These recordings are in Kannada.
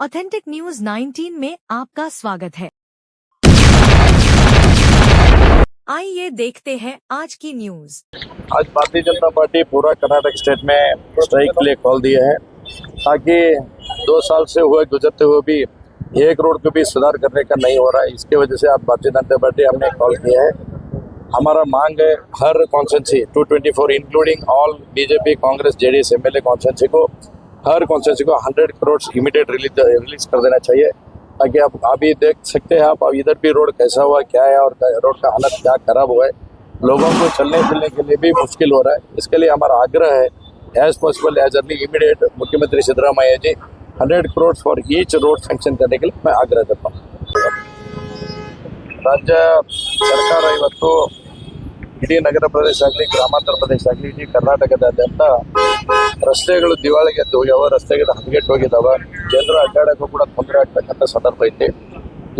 ऑथेंटिक न्यूज़ 19 में आपका स्वागत है। आइए देखते हैं आज की न्यूज़। आज भारतीय जनता पार्टी पूरा कर्नाटक स्टेट में स्ट्राइक के लिए कॉल दिया है। ताकि दो साल से हुए, गुजरते हुए भी एक रोड को भी सुधार करने का नहीं हो रहा है। इसके वजह से आज भारतीय जनता पार्टी हमने कॉल किया है। हमारा मांग है हर constituency 224 including all BJP Congress JDS MLA constituency को हर कॉन्स्टेंसी को 100 करोड़ इमीडिएट रिलीज रिलीज कर देना चाहिए ताकि आप अभी देख सकते हैं आप अब इधर भी रोड कैसा हुआ क्या है और रोड का हालत क्या खराब हुआ है लोगों को चलने फिरने के लिए भी मुश्किल हो रहा है इसके लिए हमारा आग्रह है as possible as early immediate मुख्यमंत्री Siddaramaiah ji hundred crore for each road sanction करने के लिए मैं आग्रह करता हूँ ರಾಜ್ಯ ಸರ್ಕಾರ ಇವತ್ತು ಇಡೀ ನಗರ ಪ್ರದೇಶ ಆಗಲಿ ಗ್ರಾಮಾಂತರ ಪ್ರದೇಶ ಆಗಲಿ ಇಡೀ ಕರ್ನಾಟಕದಾದ್ಯಂತ ರಸ್ತೆಗಳು ದಿವಾಳಿಗೆದ್ದು ಯಾವ ರಸ್ತೆಗಳು ಹದಗೆಟ್ಟು ಹೋಗಿದಾವೆ? ಜನರು ಅಡ್ಡಾಡಕ್ಕೂ ಕೂಡ ತೊಂದರೆ ಆಗ್ತಕ್ಕಂಥ ಸಂದರ್ಭ ಐತಿ.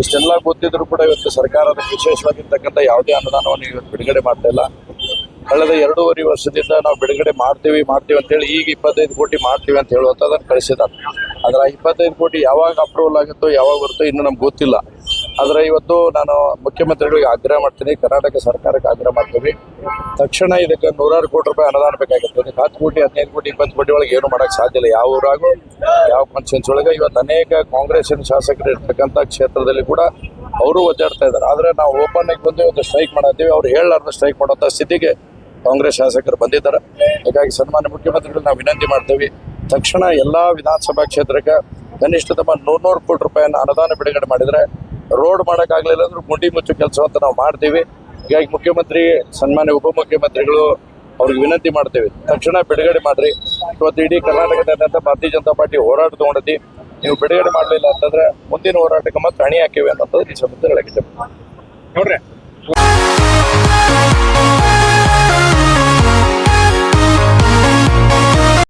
ಇಷ್ಟೆಲ್ಲ ಗೊತ್ತಿದ್ರು ಕೂಡ ಇವತ್ತು ಸರ್ಕಾರದ ವಿಶೇಷವಾಗಿರ್ತಕ್ಕಂಥ ಯಾವುದೇ ಅನುದಾನವನ್ನು ಇವತ್ತು ಬಿಡುಗಡೆ ಮಾಡ್ತಾ ಇಲ್ಲ. ಕಳೆದ ಎರಡೂವರೆ ವರ್ಷದಿಂದ ನಾವು ಬಿಡುಗಡೆ ಮಾಡ್ತೀವಿ ಮಾಡ್ತೀವಿ ಅಂತೇಳಿ ಈಗ ಇಪ್ಪತ್ತೈದು ಕೋಟಿ ಮಾಡ್ತೀವಿ ಅಂತ ಹೇಳುವಂಥದ್ದನ್ನು ಕಳಿಸಿದ್ದಾರೆ. ಆದರೆ ಆ ಇಪ್ಪತ್ತೈದು ಕೋಟಿ ಯಾವಾಗ ಅಪ್ರೂವಲ್ ಆಗುತ್ತೋ, ಯಾವಾಗ ಬರುತ್ತೋ ಇನ್ನೂ ನಮ್ಗೆ ಗೊತ್ತಿಲ್ಲ. ಆದರೆ ಇವತ್ತು ನಾನು ಮುಖ್ಯಮಂತ್ರಿಗಳಿಗೆ ಆಗ್ರಹ ಮಾಡ್ತೀನಿ, ಕರ್ನಾಟಕ ಸರ್ಕಾರಕ್ಕೆ ಆಗ್ರಹ ಮಾಡ್ತೀವಿ ತಕ್ಷಣ ಇದಕ್ಕೆ ನೂರಾರು ಕೋಟಿ ರೂಪಾಯಿ ಅನುದಾನ ಬೇಕಾಗುತ್ತೆ. ಇದಕ್ಕೆ ಹತ್ತು ಕೋಟಿ, ಹದಿನೈದು ಕೋಟಿ, ಇಪ್ಪತ್ತು ಕೋಟಿ ಒಳಗೆ ಏನು ಮಾಡೋಕ್ಕೆ ಸಾಧ್ಯ ಇಲ್ಲ. ಯಾವ ಊರಾಗೂ, ಯಾವ ಕಾನ್ಸ್ಟಿಟ್ಯೂನ್ಸಿ ಒಳಗೆ ಇವತ್ತು ಅನೇಕ ಕಾಂಗ್ರೆಸ್ಸಿನ ಶಾಸಕರು ಇರ್ತಕ್ಕಂಥ ಕ್ಷೇತ್ರದಲ್ಲಿ ಕೂಡ ಅವರು ಒದ್ದಾಡ್ತಾ ಇದ್ದಾರೆ. ಆದರೆ ನಾವು ಓಪನ್ ಆಗಿ ಬಂದು ಒಂದು ಸ್ಟ್ರೈಕ್ ಮಾಡತ್ತೀವಿ. ಅವ್ರು ಹೇಳಲಾರ್ದು ಸ್ಟ್ರೈಕ್ ಮಾಡುವಂಥ ಸ್ಥಿತಿಗೆ ಕಾಂಗ್ರೆಸ್ ಶಾಸಕರು ಬಂದಿದ್ದಾರೆ. ಹೀಗಾಗಿ ಸನ್ಮಾನ್ಯ ಮುಖ್ಯಮಂತ್ರಿಗಳು ನಾವು ವಿನಂತಿ ಮಾಡ್ತೀವಿ. ತಕ್ಷಣ ಎಲ್ಲ ವಿಧಾನಸಭಾ ಕ್ಷೇತ್ರಕ್ಕೆ ಕನಿಷ್ಠತಮ ನೂರ್ನೂರು ಕೋಟಿ ರೂಪಾಯಿಯನ್ನು ಅನುದಾನ ಬಿಡುಗಡೆ ಮಾಡಿದರೆ ರೋಡ್ ಮಾಡೋಕ್ಕಾಗಲಿಲ್ಲ ಅಂದ್ರೆ ಗುಂಡಿ ಮುಚ್ಚು ಕೆಲಸ ಅಂತ ನಾವು ಮಾಡ್ತೀವಿ. ಹೀಗಾಗಿ ಮುಖ್ಯಮಂತ್ರಿ, ಸನ್ಮಾನ್ಯ ಉಪಮುಖ್ಯಮಂತ್ರಿಗಳು ಅವ್ರಿಗೆ ವಿನಂತಿ ಮಾಡ್ತೀವಿ. ತಕ್ಷಣ ಬಿಡುಗಡೆ ಮಾಡ್ರಿ. ಇವತ್ತು ಇಡೀ ಕರ್ನಾಟಕದಾದ್ಯಂತ ಭಾರತೀಯ ಜನತಾ ಪಾರ್ಟಿ ಹೋರಾಟ ತಗೊಂಡೈತಿ ನೀವು ಬಿಡುಗಡೆ ಮಾಡಲಿಲ್ಲ ಅಂತಂದ್ರೆ ಮುಂದಿನ ಹೋರಾಟಕ್ಕೆ ಮತ್ತೆ ಹಣಿ ಹಾಕಿವೆ ಅನ್ನೋದು ಈ ಸಂಬಂಧ ಹೇಳಕ್ಕೆ ನೋಡ್ರಿ